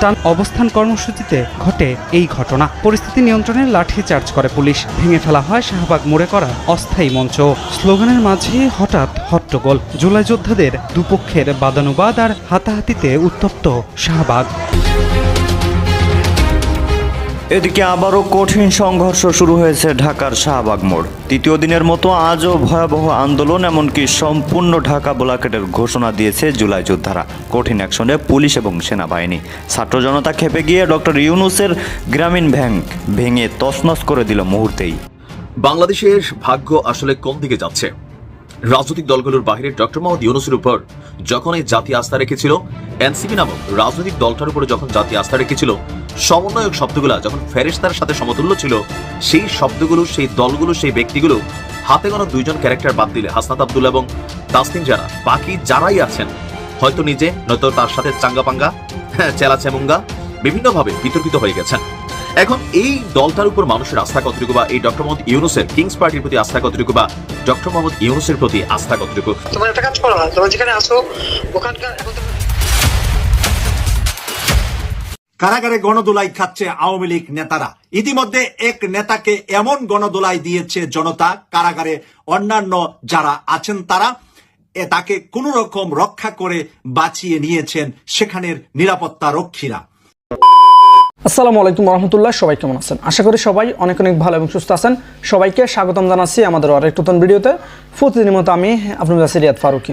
টান অবস্থান কর্মসূচিতে ঘটে এই ঘটনা। পরিস্থিতি নিয়ন্ত্রণে লাঠি চার্জ করে পুলিশ। ভেঙে ফেলা হয় শাহবাগ মোড়ে করা অস্থায়ী মঞ্চ। স্লোগানের মাঝে হঠাৎ হট্টগোল। জুলাই যোদ্ধাদের দুপক্ষের বাদানুবাদ আর হাতাহাতিতে উত্তপ্ত শাহবাগ। এদিকে আবারও কঠিন সংঘর্ষ শুরু হয়েছে ঢাকার শাহবাগ মোড়। তৃতীয় দিনের মতো আজও ভয়াবহ আন্দোলন, এমনকি সম্পূর্ণ ঢাকা ব্লকেটের ঘোষণা দিয়েছে জুলাই যোদ্ধারা। কঠিন অ্যাকশনে পুলিশ এবং সেনাবাহিনী। ছাত্র জনতা খেপে গিয়ে ডক্টর ইউনুসের গ্রামীণ ব্যাংক ভেঙে তছনছ করে দিল মুহূর্তেই। বাংলাদেশের ভাগ্য আসলে কোন দিকে যাচ্ছে? রাজনৈতিক দলগুলোর বাইরে ডক্টর মোহাম্মদ ইউনুসের উপর যখন এই জাতি আস্থা রেখেছিল, এনসিপি নামক রাজনৈতিক দলটার উপরে যখন জাতি আস্থা রেখেছিল সমন্বয়ক শব্দগুলা যখন ফেরেস্তার সাথে সমতুল্য ছিল সেই শব্দগুলো সেই দলগুলো সেই ব্যক্তিগুলো হাতে গোনা দুইজন ক্যারেক্টার বাদ দিলে হাসনাত আব্দুল্লা এবং তাসনিম যারা বাকি যারাই আছেন হয়তো নিজে নয়তো তার সাথে চাঙ্গাপাঙ্গা হ্যাঁ, চেলা চেমুঙ্গা বিভিন্নভাবে বিতর্কিত হয়ে গেছেন। এখন এই দলটার উপর মানুষের আস্থা কতটুকু বা এই ডক্টর মোহাম্মদ ইউনুসের কিংস পার্টির প্রতি আস্থা কতটুকু বা ডক্টর মোহাম্মদ ইউনুসের প্রতি আস্থা কতটুকু? তোমার একটা কাজ করো না তোমরা যেখানে আসো ওখানকার এখন কারাগারে গণদোলাই খাচ্ছে আওয়ামী লীগ নেতারা। ইতিমধ্যে এক নেতাকে এমন গণদোলাই দিয়েছে জনতা, কারাগারে অন্যান্য যারা আছেন তারা তাকে কোন রকম রক্ষা করে বাঁচিয়ে নিয়েছেন সেখানের নিরাপত্তা রক্ষীরা। আসসালামু আলাইকুম রহমতুল্লাহ, সবাই কেমন আছেন? আশা করি সবাই অনেক অনেক ভালো এবং সুস্থ আছেন। সবাইকে স্বাগতম জানাচ্ছি আমাদের আরেক নতুন ভিডিওতে। প্রতিদিনের মতো আমি আপনার কাছে রিয়াদ ফারুকি।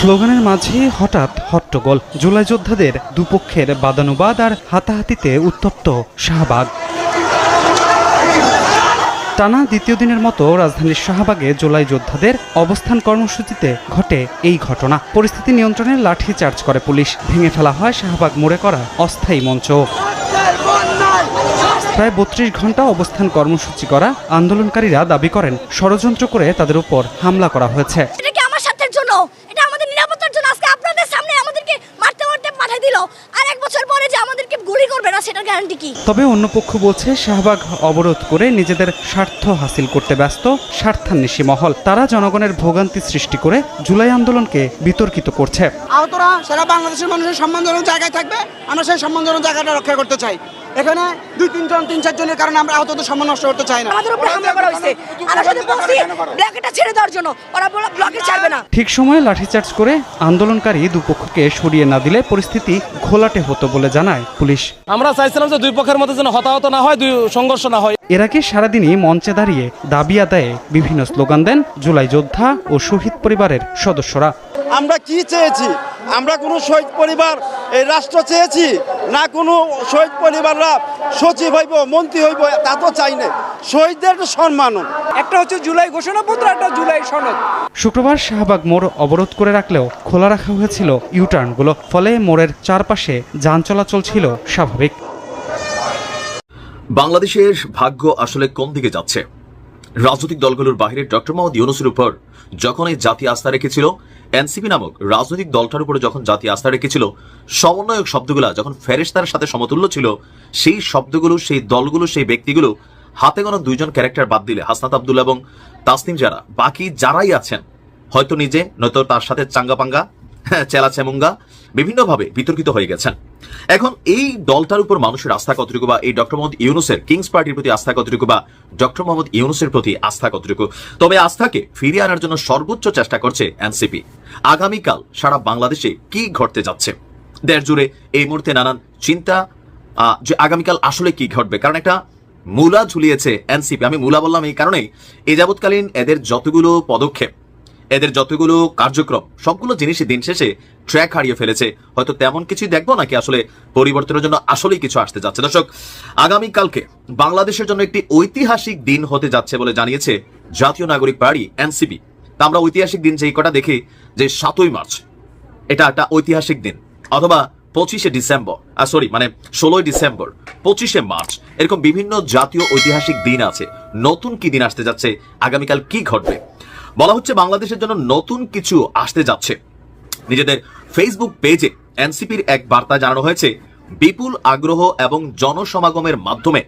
স্লোগানের মাঝে হঠাৎ হট্টগোল। জুলাই যোদ্ধাদের দুপক্ষের বাদানুবাদ আর হাতাহাতিতে উত্তপ্ত শাহবাগ। টানা দ্বিতীয় দিনের মতো রাজধানীর শাহবাগে জুলাই যোদ্ধাদের অবস্থান কর্মসূচিতে ঘটে এই ঘটনা। পরিস্থিতি নিয়ন্ত্রণে লাঠি চার্জ করে পুলিশ। ভেঙে ফেলা হয় শাহবাগ মোড়ে করা অস্থায়ী মঞ্চ। প্রায় বত্রিশ ঘণ্টা অবস্থান কর্মসূচি করা আন্দোলনকারীরা দাবি করেন, ষড়যন্ত্র করে তাদের উপর হামলা করা হয়েছে এটা কি আমার স্বার্থের জন্য এটা আমাদের নিরাপত্তার জন্য আজকে আপনাদের সামনে আমাদেরকে মারতে মারতে পাঠিয়ে দিল আর এক বছর পরে যে আমাদেরকে গুলি করবে না সেটার গ্যারান্টি কি? তবে অন্য পক্ষ বলছে শাহবাগ অবরোধ করে নিজেদের স্বার্থ হাসিল করতে ব্যস্ত স্বার্থান্বেষী মহল। তারা জনগণের ভোগান্তি সৃষ্টি করে জুলাই আন্দোলনকে বিতর্কিত করছে। আহতরা সারা বাংলাদেশের মানুষের সম্মানজনক জায়গায় থাকবে আমরা সেই সম্মানজনক জায়গাটা রক্ষা করতে চাই। এখানে দুই তিনজন তিন চারজনের কারণে আমরা আহতদের সম্মান নষ্ট করতে চাই না। আমাদের উপরে হামলা করা হয়েছে। আমরা শুধু বলছি ব্লকেটটা ছেড়ে দেওয়ার জন্য। ওরা বলে ব্লকে ছাড়বে না। ঠিক সময়ে লাঠিচার্জ করে আন্দোলনকারী দুপক্ষকে সরিয়ে না দিলে পরিস্থিতি ঘোলাটে হতো বলে জানায় পুলিশ। আমরা চাইছিলাম যে দুই পক্ষের মধ্যে যেন হতাহত না হয় দুই সংঘর্ষ না হয়। এর আগে সারাদিনই মঞ্চে দাঁড়িয়ে দাবি আদায়ে বিভিন্ন স্লোগান দেন জুলাই যোদ্ধা ও শহীদ পরিবারের সদস্যরা। আমরা কি চেয়েছি? আমরা কোনো শহীদ পরিবার এই রাষ্ট্র চেয়েছি না কোনো শহীদ পরিবাররা সচিব হইব মন্ত্রী হইব তা তো চাই না। শহীদদের একটা সম্মান একটা হচ্ছে জুলাই ঘোষণাপত্র একটা জুলাই সনদ। শুক্রবার শাহবাগ মোড় অবরোধ করে রাখলেও খোলা রাখা হয়েছিল ইউটার্নগুলো ফলে মোড়ের চারপাশে যান চলাচল ছিল স্বাভাবিক। বাংলাদেশের ভাগ্য আসলে কোন দিকে যাচ্ছে? রাজনৈতিক দলগুলোর বাইরে ডক্টর মোহাম্মদ ইউনুসের উপর যখন এই জাতি আস্থা রেখেছিল এনসিপি নামক রাজনৈতিক দলটার উপরে যখন জাতি আস্থা রেখেছিল, সমন্বয়ক শব্দগুলা যখন ফেরেস্তার সাথে সমতুল্য ছিল, সেই শব্দগুলো, সেই দলগুলো, সেই ব্যক্তিগুলো হাতে গোনা দুইজন ক্যারেক্টার বাদ দিলে, হাসনাত আবদুল্লা এবং তাসনিম যারা, বাকি যারাই আছেন, হয়তো নিজে, নয়তো তার সাথে চাঙ্গাপাঙ্গা চেলা চেমুঙ্গা বিভিন্নভাবে বিতর্কিত হয়ে গেছেন। এখন এই দলটার উপর মানুষের আস্থা কতটুকু বা এই ডক্টর মোহাম্মদ ইউনুসের কিংস পার্টির প্রতি আস্থা কতটুকু বা ডক্টর মোহাম্মদ ইউনুসের প্রতি আস্থা কতটুকু? তবে আস্থাকে ফিরিয়ে আনার জন্য সর্বোচ্চ চেষ্টা করছে এনসিপি। আগামীকাল সারা বাংলাদেশে কি ঘটতে যাচ্ছে? দেশ জুড়ে এই মুহূর্তে নানান চিন্তা যে আগামীকাল আসলে কি ঘটবে? কারণ একটা মূলা ঝুলিয়েছে এনসিপি। আমি মূলা বললাম এই কারণেই। এ যাবৎকালীন এদের যতগুলো পদক্ষেপ এদের যতগুলো কার্যক্রম, সবগুলো জিনিসই দিন শেষে ট্র্যাক হারিয়ে ফেলেছে। হয়তো তেমন কিছুই দেখব নাকি আসলে পরিবর্তনের জন্য আসলেই কিছু আসতে যাচ্ছে। দর্শক, আগামীকালকে বাংলাদেশের জন্য একটি ঐতিহাসিক দিন হতে যাচ্ছে বলে জানিয়েছে জাতীয় নাগরিক পার্টি, এনসিপি। তা আমরা ঐতিহাসিক দিন যেই কটা দেখি, যে সাতই মার্চ, এটা একটা ঐতিহাসিক দিন। অথবা পঁচিশে ডিসেম্বর সরি মানে ষোলোই ডিসেম্বর, পঁচিশে মার্চ, এরকম বিভিন্ন জাতীয় ঐতিহাসিক দিন আছে। নতুন কি দিন আসতে যাচ্ছে, আগামীকাল কি ঘটবে? বলা হচ্ছে বাংলাদেশের জন্য নতুন কিছু আসতে যাচ্ছে। নিজেদের ফেসবুক পেজে এনসিপির এক বার্তা জানানো হয়েছে, বিপুল আগ্রহ এবং জনসমাগমের মাধ্যমে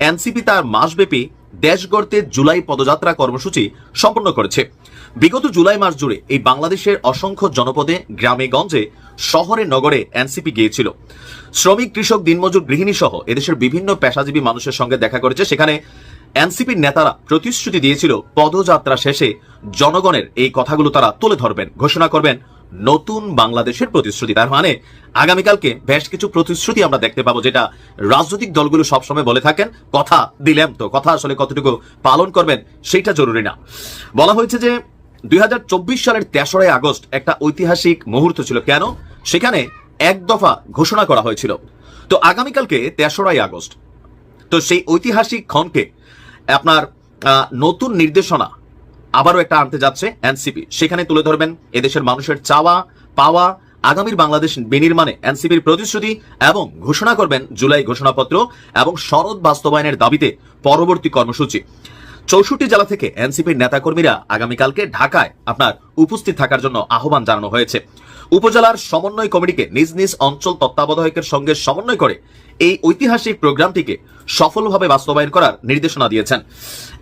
এনসিপি তার মাসব্যাপী দেশ গড়তে জুলাই পদযাত্রা কর্মসূচি সম্পন্ন করেছে। বিগত জুলাই মাস জুড়ে এই বাংলাদেশের অসংখ্য জনপদে, গ্রামে, গঞ্জে, শহরে, নগরে এনসিপি গিয়েছিল। শ্রমিক, কৃষক, দিনমজুর, গৃহিণী সহ এদেশের বিভিন্ন পেশাজীবী মানুষের সঙ্গে দেখা করেছে। সেখানে এনসিপির নেতারা প্রতিশ্রুতি দিয়েছিল পদযাত্রা শেষে জনগণের এই কথাগুলো তারা তুলে ধরবেন। ঘোষণা করবেন, নতুন বাংলাদেশের প্রতিশ্রুতি। তার মানে আগামীকালকে বেশ কিছু প্রতিশ্রুতি আমরা দেখতে পাবো, যেটা রাজনৈতিক দলগুলো সবসময় বলে থাকেন, কথা দিলেম তো, কথা আসলে কতটুকু পালন করবেন সেটা জরুরি না। বলা হয়েছে যে, দুই হাজার চব্বিশ সালের তেসরাই আগস্ট একটা ঐতিহাসিক মুহূর্ত ছিল। কেন? সেখানে এক দফা ঘোষণা করা হয়েছিল। তো আগামীকালকে তেসরাই আগস্ট। তো সেই ঐতিহাসিক ক্ষণকে আপনার নতুন নির্দেশনা আবারও একটা আনতে যাচ্ছে এনসিপি। সেখানে তুলে ধরবেন এদেশের মানুষের চাওয়া, পাওয়া, আগামীর বাংলাদেশ বিনির্মাণে এনসিপির প্রতিশ্রুতি এবং ঘোষণা করবেন জুলাই ঘোষণাপত্র এবং শরৎ বাস্তবায়নের দাবিতে পরবর্তী কর্মসূচি। চৌষট্টি জেলা থেকে এনসিপির নেতাকর্মীরা আগামীকালকে ঢাকায় আপনার উপস্থিত থাকার জন্য আহ্বান জানানো হয়েছে। উপজেলার সমন্বয় কমিটিকে নিজ নিজ অঞ্চল তত্ত্বাবধায়কের সঙ্গে সমন্বয় করে এই ঐতিহাসিক প্রোগ্রামটিকে সফলভাবে বাস্তবায়ন করার নির্দেশনা দিয়েছেন।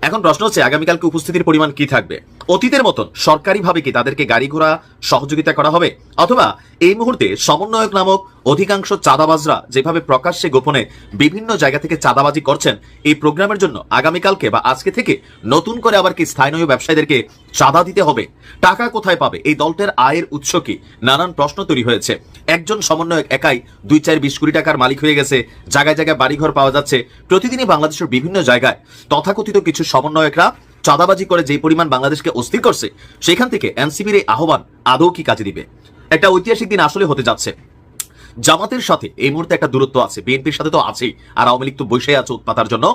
এখন প্রশ্ন হচ্ছে, আগামীকালকে উপস্থিতির পরিমাণ কি থাকবে? অতীতের মতন সরকারিভাবে কি তাদেরকে গাড়ি ঘোড়া সহযোগিতা করা হবে? অথবা এই মুহূর্তে সমন্বয়ক নামক অধিকাংশ চাঁদাবাজরা যেভাবে প্রকাশ্যে গোপনে বিভিন্ন জায়গা থেকে চাঁদাবাজি করছেন, এই প্রোগ্রামের জন্য আগামীকালকে বা আজকে থেকে নতুন করে আবার কি স্থানীয় ব্যবসায়ীদেরকে চাঁদা দিতে হবে? টাকা কোথায় পাবে? এই দলটার আয়ের উৎস কি? নানান প্রশ্ন তৈরি হয়েছে। একজন সমন্বয়ক একাই দুই চার বিশ কোটি টাকার মালিক হয়ে গেছে। জায়গায় জায়গায় বাড়িঘর পাওয়া যাচ্ছে। প্রতিদিনই বাংলাদেশের বিভিন্ন জায়গায় তথাকথিত কিছু সমন্বয়করা চাঁদাবাজি করে যে পরিমাণ বাংলাদেশকে অস্থির করছে, সেখান থেকে এনসিবির এই আহ্বান আদৌ কি কাজে দিবে? একটা ঐতিহাসিক দিন আসলে হতে যাচ্ছে। জামাতের সাথে এই মুহূর্তে একটা দূরত্ব আছে, বিএনপির সাথে তো আছেই, আর আওয়ামী লীগ তো বসে আছে উৎপাতার জন্য।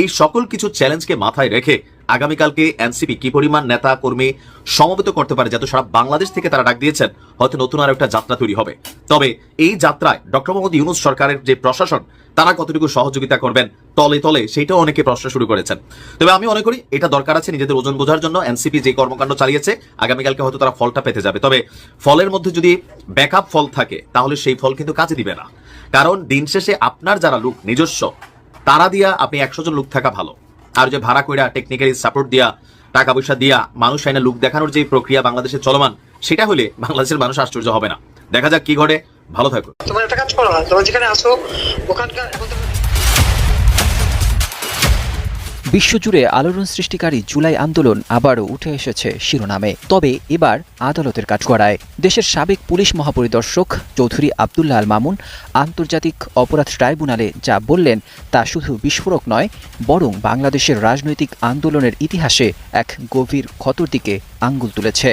এই সকল কিছু চ্যালেঞ্জকে মাথায় রেখে আগামীকালকে এনসিপি কি পরিমাণ নেতা, কর্মী সমবেত করতে পারে যাতে সারা বাংলাদেশ থেকে তারা ডাক দিয়েছেন, হয়তো নতুন আর একটা যাত্রা তৈরি হবে। তবে এই যাত্রায় ডক্টর মোহাম্মদ ইউনুস সরকারের যে প্রশাসন, তারা কতটুকু সহযোগিতা করবেন তলে তলে সেটাও অনেকে প্রশ্ন শুরু করেছেন। তবে আমি মনে করি এটা দরকার আছে নিজেদের ওজন বোঝার জন্য, এনসিপি যে কর্মকাণ্ড চালিয়েছে, আগামীকালকে হয়তো তারা ফলটা পেতে যাবে। তবে ফলের মধ্যে যদি ব্যাকআপ ফল থাকে, তাহলে সেই ফল কিন্তু কাজে দিবে না। কারণ দিন শেষে আপনার যারা লোক নিজস্ব, তারা দিয়া আপনি একশো জন লোক থাকা ভালো। আর যে ভাড়া কইরা টেকনিক্যালি সাপোর্ট দিয়া, টাকা পয়সা দিয়া মানুষ আইনা লুক দেখানোর যে প্রক্রিয়া বাংলাদেশে চলমান, সেটা হলে বাংলাদেশের মানুষ আশ্চর্য হবে না। দেখা যাক কি ঘটে। ভালো থাকো। তোমার একটা কাজ করো না তোমরা যেখানে আসো ওখানকার বিশ্বজুড়ে আলোড়ন সৃষ্টিকারী জুলাই আন্দোলন আবারও উঠে এসেছে শিরোনামে। তবে এবার আদালতের কাঠগড়ায়। দেশের সাবেক পুলিশ মহাপরিদর্শক চৌধুরী আবদুল্লাহ আল মামুন আন্তর্জাতিক অপরাধ ট্রাইব্যুনালে যা বললেন তা শুধু বিস্ফোরক নয়, বরং বাংলাদেশের রাজনৈতিক আন্দোলনের ইতিহাসে এক গভীর ক্ষতর দিকে আঙ্গুল তুলেছে।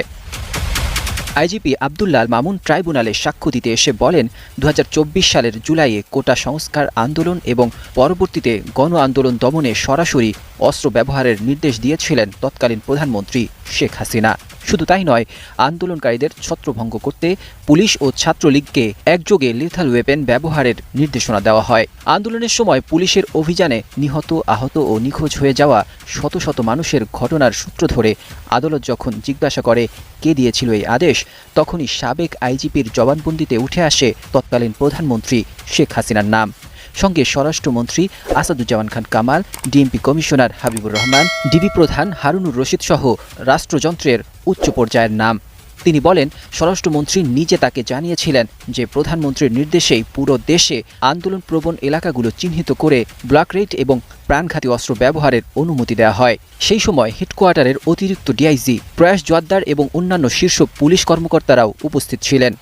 আইজিপি আবদুল্লাহ মামুন ট্রাইব্যুনালে সাক্ষ্য দিতে এসে বলেন দু হাজার চব্বিশ সালের জুলাইয়ে কোটা সংস্কার আন্দোলন এবং পরবর্তীতে গণ আন্দোলন দমনে সরাসরি অস্ত্র ব্যবহারের নির্দেশ দিয়েছিলেন তৎকালীন প্রধানমন্ত্রী। শেখ হাসিনা। শুধু তাই নয়, আন্দোলনকারীদের ছত্রভঙ্গ করতে পুলিশ ও ছাত্রলীগকে একযোগে লিথাল ওয়েপেন ব্যবহারের নির্দেশনা দেওয়া হয়। আন্দোলনের সময় পুলিশের অভিযানে নিহত, আহত ও নিখোঁজ হয়ে যাওয়া শত শত মানুষের ঘটনার সূত্র ধরে আদালত যখন জিজ্ঞাসা করে কে দিয়েছিল এই আদেশ, তখনই সাবেক আইজিপির জবানবন্দিতে উঠে আসে তৎকালীন প্রধানমন্ত্রী শেখ হাসিনার নাম। সঙ্গে স্বরাষ্ট্রমন্ত্রী Asaduzzaman Khan Kamal, DMP commissioner Habibur Rahman, DB প্রধান হারুনুর রশিদ সহ রাষ্ট্রযন্ত্রের উচ্চ পর্যায়ের নাম। তিনি বলেন, স্বরাষ্ট্রমন্ত্রী নিজে তাকে জানিয়েছিলেন যে প্রধানমন্ত্রীর নির্দেশেই পুরো দেশে আন্দোলন প্রবণ এলাকাগুলো চিহ্নিত করে ব্লক রেট এবং প্রাণঘাতী অস্ত্র ব্যবহারের অনুমতি দেওয়া হয়। সেই সময় হেডকোয়ার্টারের অতিরিক্ত ডিআইজি প্রয়াস জোয়াদ্দার এবং অন্যান্য শীর্ষ পুলিশ কর্মকর্তারাও উপস্থিত ছিলেন।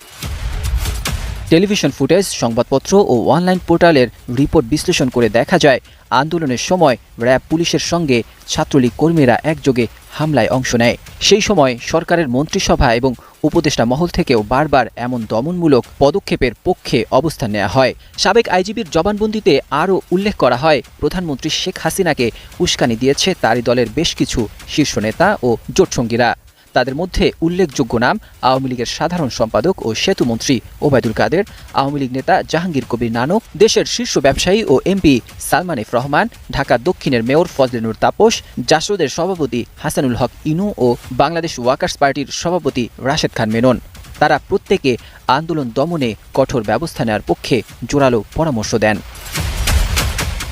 টেলিভিশন ফুটেজ, সংবাদপত্র ও অনলাইন পোর্টালের রিপোর্ট বিশ্লেষণ করে দেখা যায়, আন্দোলনের সময় র্যাব পুলিশের সঙ্গে ছাত্রলীগ কর্মীরা একযোগে হামলায় অংশ নেয়। সেই সময় সরকারের মন্ত্রিসভা এবং উপদেষ্টা মহল থেকেও বারবার এমন দমনমূলক পদক্ষেপের পক্ষে অবস্থান নেওয়া হয়। সাবেক আইজিবির জবানবন্দিতে আরও উল্লেখ করা হয়, প্রধানমন্ত্রী শেখ হাসিনাকে উস্কানি দিয়েছে তারই দলের বেশ কিছু শীর্ষ নেতা ও জোটসঙ্গীরা। তাদের মধ্যে উল্লেখযোগ্য নাম আওয়ামী লীগের সাধারণ সম্পাদক ও সেতুমন্ত্রী ওবায়দুল কাদের, আওয়ামী লীগ নেতা জাহাঙ্গীর কবির নানক, দেশের শীর্ষ ব্যবসায়ী ও এমপি সালমান এফ রহমান, ঢাকা দক্ষিণের মেয়র ফজলেনুর তাপস, জাসদের সভাপতি হাসানুল হক ইনু ও বাংলাদেশ ওয়ার্কার্স পার্টির সভাপতি রাশেদ খান মেনন। তারা প্রত্যেকে আন্দোলন দমনে কঠোর ব্যবস্থা নেওয়ার পক্ষে জোরালো পরামর্শ দেন।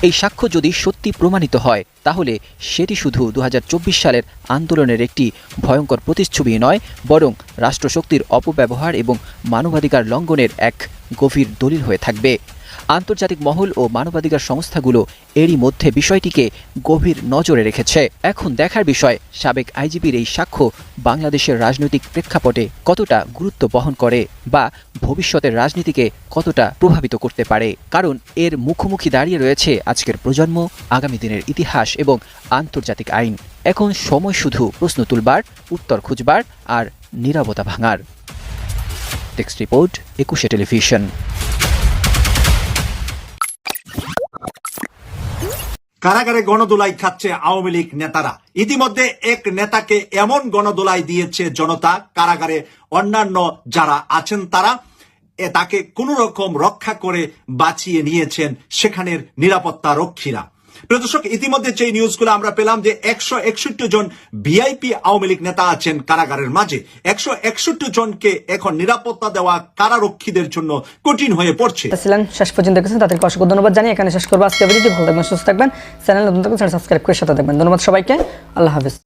এই সাক্ষ্য যদি সত্যি প্রমাণিত হয়, তাহলে সেটি শুধু দু হাজার চব্বিশ সালের আন্দোলনের একটি ভয়ঙ্কর প্রতিচ্ছবি নয়, বরং রাষ্ট্রশক্তির অপব্যবহার এবং মানবাধিকার লঙ্ঘনের এক গভীর দলিল হয়ে থাকবে। আন্তর্জাতিক মহল ও মানবাধিকার সংস্থাগুলো এরই মধ্যে বিষয়টিকে গভীর নজরে রেখেছে। এখন দেখার বিষয়, সাবেক আইজিপির এই সাক্ষ্য বাংলাদেশের রাজনৈতিক প্রেক্ষাপটে কতটা গুরুত্ব বহন করে বা ভবিষ্যতের রাজনীতিকে কতটা প্রভাবিত করতে পারে। কারণ এর মুখোমুখি দাঁড়িয়ে রয়েছে আজকের প্রজন্ম, আগামী দিনের ইতিহাস এবং আন্তর্জাতিক আইন। এখন সময় শুধু প্রশ্ন তুলবার, উত্তর খুঁজবার আর নিরাপত্তা ভাঙার। Text report, Ekushey television. কারাগারে গণদোলাই খাচ্ছে আওয়ামী লীগ নেতারা। ইতিমধ্যে এক নেতাকে এমন গণদোলাই দিয়েছে জনতা, কারাগারে অন্যান্য যারা আছেন তারা তাকে কোন রকম রক্ষা করে বাঁচিয়ে নিয়েছেন সেখানের নিরাপত্তা রক্ষীরা প্রিয় দর্শক, ইতিমধ্যে যে নিউজগুলো আমরা পেলাম যে একশো একষট্টি জন ভিআইপি আওয়ামী লীগ নেতা আছেন কারাগারের মাঝে, একশো একষট্টি জনকে এখন নিরাপত্তা দেওয়া কারারক্ষীদের জন্য কঠিন হয়ে পড়ছে। শেষ পর্যন্ত দেখেছেন, তাদেরকে অসংখ্য ধন্যবাদ জানিয়ে এখানে শেষ করব আজকে ভালো থাকবেন, সুস্থ থাকবেন। চ্যানেল নতুন থাকবেন সাবস্ক্রাইব করে সাথে থাকবেন। ধন্যবাদ সবাইকে, আল্লাহ হাফিজ।